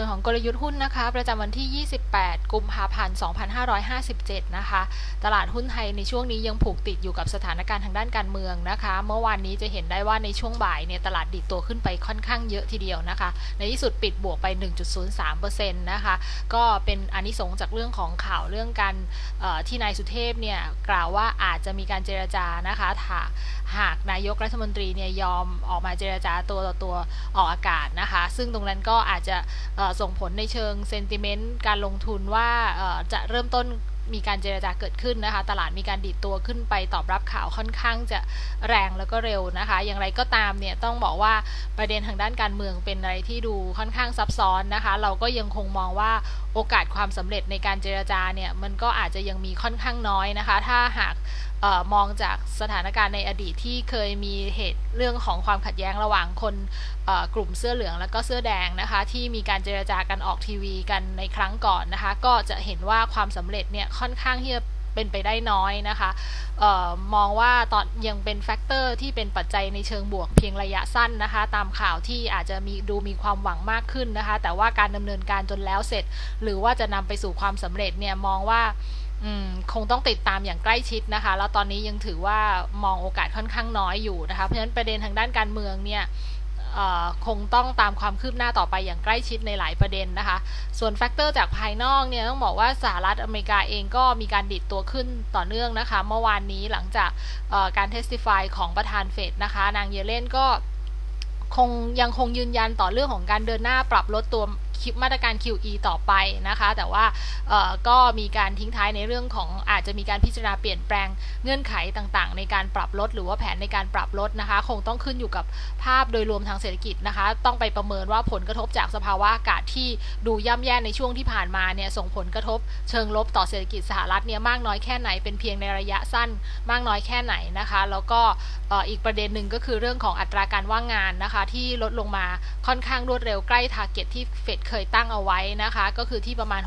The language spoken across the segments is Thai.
ส่วนของกลยุทธ์หุ้นนะคะ ประจำวันที่ 28 กุมภาพันธ์ 2557 นะคะ ตลาดหุ้นไทยในช่วงนี้ยังผูกติดอยู่กับสถานการณ์ทางด้านการเมืองนะคะ เมื่อวานนี้จะเห็นได้ว่าในช่วงบ่ายเนี่ยตลาดดิดตัวขึ้นไปค่อนข้างเยอะทีเดียวนะคะ ในที่สุดปิดบวกไป 1.03%นะคะ ก็เป็นอนิสงส์จากเรื่องของข่าวเรื่องการที่นายสุเทพเนี่ยกล่าวว่าอาจจะมีการเจรจานะคะถ้า หากนายกรัฐมนตรีเนี่ยยอมออกมาเจรจาตัวต่อตัวออกอากาศนะคะ ซึ่งตรงนั้นก็อาจจะส่งผลในเชิงเซนติเมนต์การลงทุนว่าจะเริ่มต้นมีการเจรจาเกิดขึ้นนะคะ ตลาดมีการดีดตัวขึ้นไปตอบรับข่าวค่อนข้างจะแรงแล้วก็เร็วนะคะ อย่างไรก็ตามเนี่ยต้องบอกว่าประเด็นทางด้านการเมืองเป็นอะไรที่ดูค่อนข้างซับซ้อนนะคะ เราก็ยังคงมองว่าโอกาสความสำเร็จในการเจรจาเนี่ยมันก็อาจจะยังมีค่อนข้างน้อยนะคะ ถ้าหาก ออมองจากสถานการณ์ในอดีตที่เคยมีเหตุเรื่องของความขัดแย้งระหว่างคนกลุ่มเสื้อเหลืองแล้วก็เสื้อแดงนะคะ ที่มีการเจรจากันออกทีวีกันในครั้งก่อนนะคะ ก็จะเห็นว่าความสำเร็จเนี่ยค่อนข้างที่จะเป็นไปได้น้อยนะคะออมองว่าตอนยังเป็นแฟกเตอร์ที่เป็นปัจจัยในเชิงบวกเพียงระยะสั้นนะคะ ตามข่าวที่อาจจะมีดูมีความหวังมากขึ้นนะคะ แต่ว่าการดำเนินการจนแล้วเสร็จ หรือว่าจะนำไปสู่ความสำเร็จเนี่ยมองว่า คงต้องติดตามอย่างใกล้ชิดนะคะ แล้วตอนนี้ยังถือว่ามองโอกาสค่อนข้างน้อยอยู่นะคะ เพราะฉะนั้นประเด็นทางด้านการเมืองเนี่ยคงต้องตามความคืบหน้าต่อไปอย่างใกล้ชิดในหลายประเด็นนะคะ ส่วนแฟกเตอร์จากภายนอกเนี่ยต้องบอกว่าสหรัฐอเมริกาเองก็มีการดิดตัวขึ้นต่อเนื่องนะคะ เมื่อวานนี้หลังจากการเทสติฟายของประธานเฟดนะคะ นางเยเลนก็คงยังคงยืนยันต่อเรื่องของการเดินหน้าปรับลดตัว คิดมาตรการ QE ต่อไปนะคะ แต่ว่าก็มีการทิ้งท้ายในเรื่องของอาจจะมีการพิจารณาเปลี่ยนแปลงเงื่อนไขต่างๆ ในการปรับลดหรือว่าแผนในการปรับลดนะคะ คงต้องขึ้นอยู่กับภาพโดยรวมทางเศรษฐกิจนะคะ ต้องไปประเมินว่าผลกระทบจากสภาวะอากาศที่ดูย่ำแย่ในช่วงที่ผ่านมาเนี่ยส่งผลกระทบเชิงลบต่อเศรษฐกิจสหรัฐเนี่ยมากน้อยแค่ไหนเป็นเพียงในระยะสั้นมากน้อยแค่ไหนนะคะ แล้วก็อีกประเด็นหนึ่งก็คือเรื่องของอัตราการว่างงานนะคะ ที่ลดลงมาค่อนข้างรวดเร็วใกล้ทาร์เก็ตที่เฟดเคยตั้งเอาไว้นะคะ ก็คือที่ประมาณ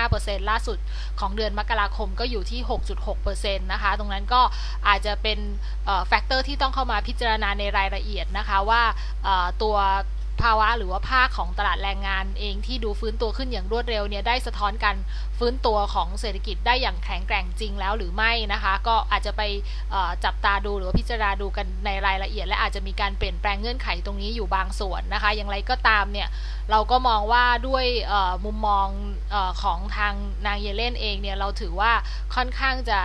6.5%ล่าสุดของเดือนมกราคมก็อยู่ที่ 6.6%นะคะ ตรงนั้นก็อาจจะเป็นแฟกเตอร์ที่ต้องเข้ามาพิจารณาในรายละเอียดนะคะว่าตัว ภาวะหรือว่าภาคของตลาดแรงงานเองที่ดูฟื้นตัวขึ้นอย่างรวดเร็วเนี่ยได้สะท้อนการฟื้นตัวของเศรษฐกิจได้อย่างแข็งแกร่งจริงแล้วหรือไม่นะคะ ก็อาจจะไปจับตาดูหรือว่าพิจารณาดูกันในรายละเอียด และอาจจะมีการเปลี่ยนแปลงเงื่อนไขตรงนี้อยู่บางส่วนนะคะ อย่างไรก็ตามเนี่ยเราก็มองว่าด้วยมุมมองอของทางนางเยเลนเองเนี่ยเราถือว่าค่อนข้างจะ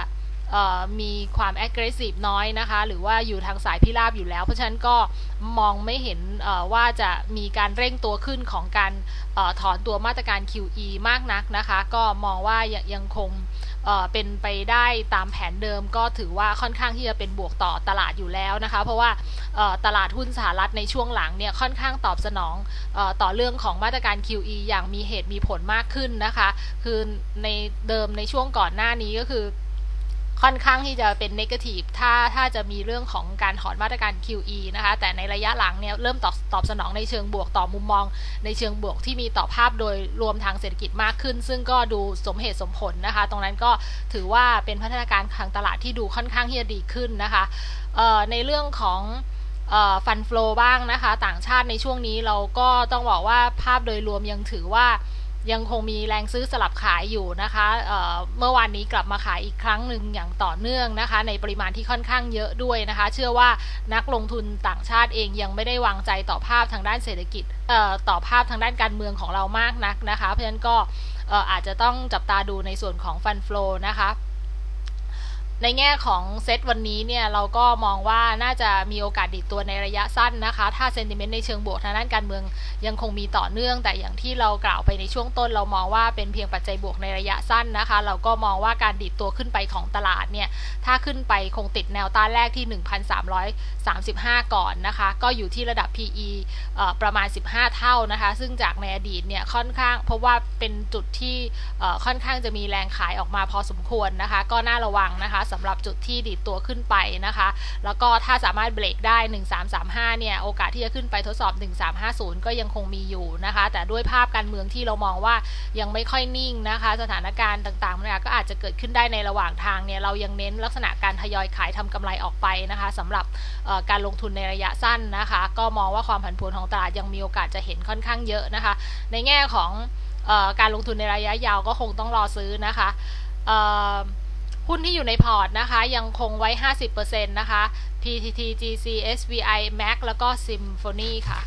มีความ aggressive น้อยนะคะ หรือว่าอยู่ทางสายพิราบอยู่แล้ว เพราะฉะนั้นก็มองไม่เห็นว่าจะมีการเร่งตัวขึ้นของการออถอนตัวมาตรการ QE มากนักนะคะ ก็มองว่ายังยงคงเป็นไปได้ตามแผนเดิมก็ถือว่าค่อนข้างที่จะเป็นบวกต่อตลาดอยู่แล้วนะคะ เพราะว่าตลาดหุ้นสหรัฐในช่วงหลังเนี่ยค่อนข้างตอบสนองอต่อเรื่องของมาตรการ QE อย่างมีเหตุมีผลมากขึ้นนะคะ คือในเดิมในช่วงก่อนหน้านี้ก็คือ ค่อนข้างที่จะเป็นนกาทีฟถ้าถ้าจะมีเรื่องของการถอนมาตรการ QE นะคะ แต่ในระยะหลังเนี่ยเริ่มตอบตอบสนองในเชิงบวกต่อมุมมอง ในเชิงบวกที่มีต่อภาพโดยรวมทางเศรษฐกิจมากขึ้น ซึ่งก็ดูสมเหตุสมผลนะคะ ตรงนั้นก็ถือว่าเป็นพัฒนาการทางตลาดที่ดูค่อนข้างที่จะดีขึ้นนะคะในเรื่องของฟันฟลูบ้างนะคะ ต่างชาติในช่วงนี้เราก็ต้องบอกว่าภาพโดยรวมยังถือว่า ยังคงมีแรงซื้อสลับขายอยู่นะคะเเมื่อวานนี้กลับมาขายอีกครั้งหนึ่งอย่างต่อเนื่องนะคะ ในปริมาณที่ค่อนข้างเยอะด้วยนะคะ เชื่อว่านักลงทุนต่างชาติเองยังไม่ได้วางใจต่อภาพทางด้านเศรษฐกิจต่อภาพทางด้านการเมืองของเรามากนักนะคะ เพราะฉะนั้นก็อาจจะต้องจับตาดูในส่วนของฟันฟลูนะคะ ในแง่ของเซตวันนี้เนี่ยเราก็มองว่าน่าจะมีโอกาสดิดตัวในระยะสั้นนะคะ ถ้าเซนติเมนต์ในเชิงบวกทางด้านการเมืองยังคงมีต่อเนื่อง แต่อย่างที่เรากล่าวไปในช่วงต้น เรามองว่าเป็นเพียงปัจจัยบวกในระยะสั้นนะคะ เราก็มองว่าการดิดตัวขึ้นไปของตลาดเนี่ยถ้าขึ้นไปคงติดแนวต้านแรกที่ 1,335 ก่อนนะคะ ก็อยู่ที่ระดับ PE ประมาณ 15 เท่านะคะ ซึ่งจากในอดีตเนี่ยค่อนข้างเพราะว่าเป็นจุดที่ค่อนข้างจะมีแรงขายออกมาพอสมควรนะคะ ก็น่าระวังนะคะสำหรับจุดที่ดีดตัวขึ้นไปนะคะ แล้วก็ถ้าสามารถเบรกได้ 1335 เนี่ย โอกาสที่จะขึ้นไปทดสอบ 1350 ก็ยังคงมีอยู่นะคะ แต่ด้วยภาพการเมืองที่เรามองว่ายังไม่ค่อยนิ่งนะคะ สถานการณ์ต่างๆเนี่ยก็อาจจะเกิดขึ้นได้ในระหว่างทางเนี่ย เรายังเน้นลักษณะการทยอยขายทำกำไรออกไปนะคะสำหรับการลงทุนในระยะสั้นนะคะ ก็มองว่าความผันผวนของตลาดยังมีโอกาสจะเห็นค่อนข้างเยอะนะคะ ในแง่ของการลงทุนในระยะยาวก็คงต้องรอซื้อนะคะ หุ้นที่อยู่ในพอร์ตนะคะ ยังคงไว้ 50%นะคะ PTT GC SVI MAC แล้วก็ Symphony ค่ะ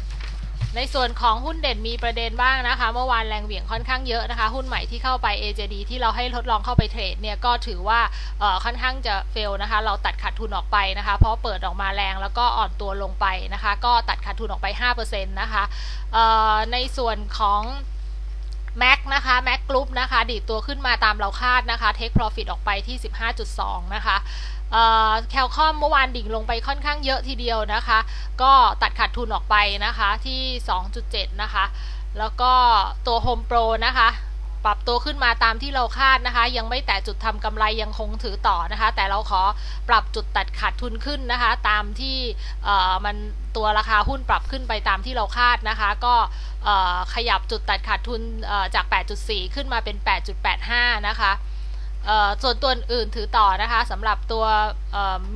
ในส่วนของหุ้นเด่นมีประเด็นบ้างนะคะ เมื่อวานแรงเหวี่ยงค่อนข้างเยอะนะคะ หุ้นใหม่ที่เข้าไป AJD ที่เราให้ทดลองเข้าไปเทรดเนี่ย ก็ถือว่าค่อนข้างจะเฟลนะคะ เราตัดขาดทุนออกไปนะคะ เพราะเปิดออกมาแรงแล้วก็อ่อนตัวลงไปนะคะ ก็ตัดขาดทุนออกไป 5%นะคะในส่วนของ แม็กนะคะแม็กกรุ๊ปนะคะดีดตัวขึ้นมาตามเราคาดนะคะเทคโปรฟิตออกไปที่ 15.2 นะคะแคลคอมเมื่อวานดิ่งลงไปค่อนข้างเยอะทีเดียวนะคะ ก็ตัดขาดทุนออกไปนะคะที่ 2.7 นะคะ แล้วก็ตัวโฮมโปรนะคะ ปรับตัวขึ้นมาตามที่เราคาดนะคะ ยังไม่แตะจุดทำกำไรยังคงถือต่อนะคะ แต่เราขอปรับจุดตัดขาดทุนขึ้นนะคะ ตามที่มันตัวราคาหุ้นปรับขึ้นไปตามที่เราคาดนะคะ ก็ขยับจุดตัดขาดทุนจาก 8.4 ขึ้นมาเป็น 8.85 นะคะ ส่วนตัวอื่นถือต่อนะคะสำหรับตัว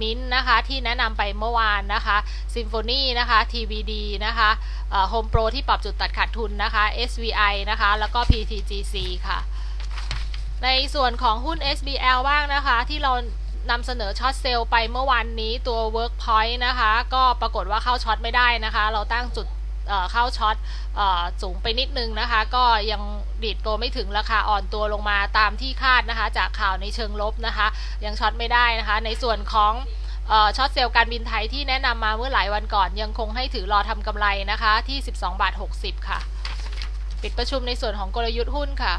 มิ้นนะคะที่แนะนำไปเมื่อวานนะคะ Symphony นะคะ TVD นะคะโฮมโปรที่ปรับจุดตัดขาดทุนนะคะ SVI นะคะ แล้วก็ PTGC ค่ะ ในส่วนของหุ้น SBL บ้างนะคะ ที่เรานำเสนอช็อตเซลล์ไปเมื่อวานนี้ตัว Workpoint นะคะ ก็ปรากฏว่าเข้าช็อตไม่ได้นะคะ เราตั้งจุด เข้าช็อตอสูงไปนิดนึงนะคะ ก็ยังดีดตัวไม่ถึงราคาอ่อนตัวลงมาตามที่คาดนะคะ จากข่าวในเชิงลบนะคะ ยังช็อตไม่ได้นะคะ ในส่วนของอช็อตเซลล์การบินไทยที่แนะนำมาเมื่อหลายวันก่อน ยังคงให้ถือรอทำกำไรนะคะที่ 12บาท60 ค่ะ ปิดประชุมในส่วนของกลยุทธ์หุ้นค่ะ